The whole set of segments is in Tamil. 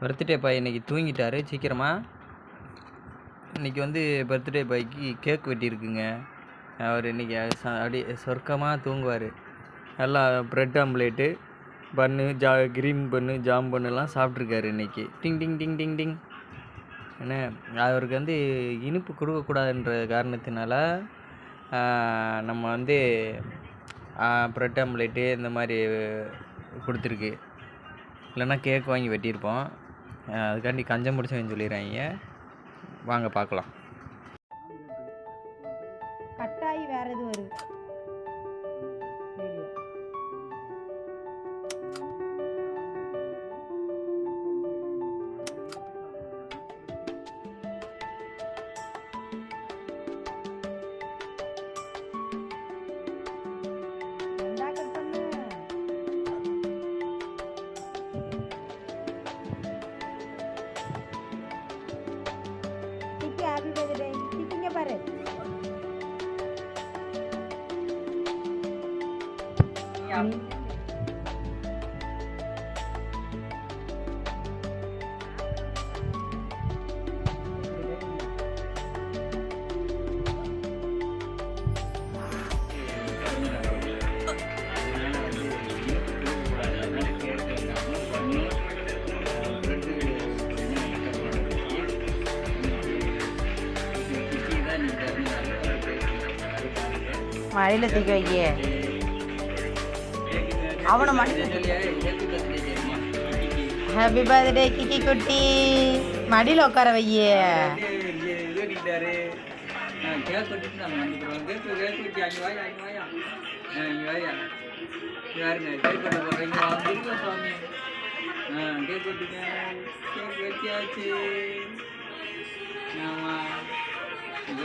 பர்த்டே பாய் இன்றைக்கி தூங்கிட்டாரு சீக்கிரமாக இன்னைக்கு வந்து பர்த்டே பாய்க்கு கேக் வெட்டியிருக்குங்க. அவர் இன்னைக்கு ச- அப்படி சொர்க்கமாக தூங்குவார். நல்லா ப்ரெட் ஆம்லேட்டு பன்னு ஜா க்ரீன் பன்னு ஜாம் பண்ணுலாம் சாப்பிட்ருக்காரு இன்னைக்கு. டிங் டிங் டிங் டிங் டிங் என்ன? அவருக்கு வந்து இனிப்பு கொடுக்கக்கூடாதுன்ற காரணத்தினால நம்ம வந்து ப்ரெட் ஆம்லேட்டு இந்த மாதிரி கொடுத்துருக்கு. இல்லைன்னா கேக் வாங்கி வெட்டியிருப்போம். அதுக்காண்டி கஞ்சம் முடிச்சவன் சொல்லிடுறாங்க வாங்க பார்க்கலாம். கட்டாயி வேற எது வருது? கிக்கி happy birthday. கிக்கி இங்க பாரு மழையில தூக்கி வைக்க அவனை ஹாப்பி பர்த்டே கிக்கி குட்டி. மடியில் உட்கார வைய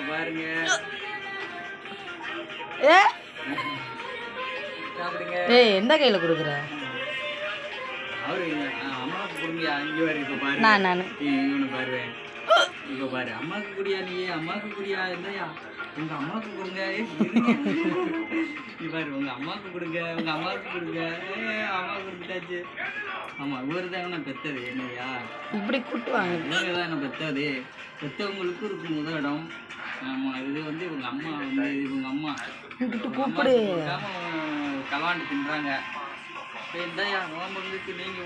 பாருங்க. ஏ? ஏய் எந்த கையில் கொடுக்குற? நான் நான். இப்படி கூட்டுவாங்க பெத்தது. பெத்தவங்களுக்கு இருக்கும் முதலிடம். ஆமா இது வந்து இவங்க அம்மா வந்து இவங்க அம்மா. கூப்பிட்டு இவங்க கூப்பிடு. கலாண்டு தின்றாங்க. இந்தாயா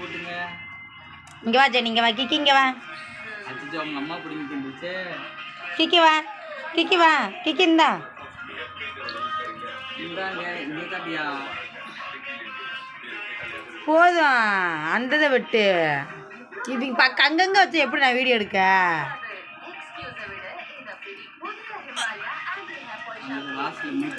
ஊட்டுங்க. இங்கே வா ஜெனி இங்கே வா கிக்கி இங்கே வா. அச்சோ அவங்க அம்மா பிடிங்கி தின்றுச்சு கிக்கி வா. கிக்கி வா. கிக்கி இந்தா. இந்தாங்க இங்கே காட்டியா. போதும் அந்த இதை விட்டு. இது பக்க அங்கங்கே வச்சு எப்படி நான் வீடியோ எடுக்க? Last limit.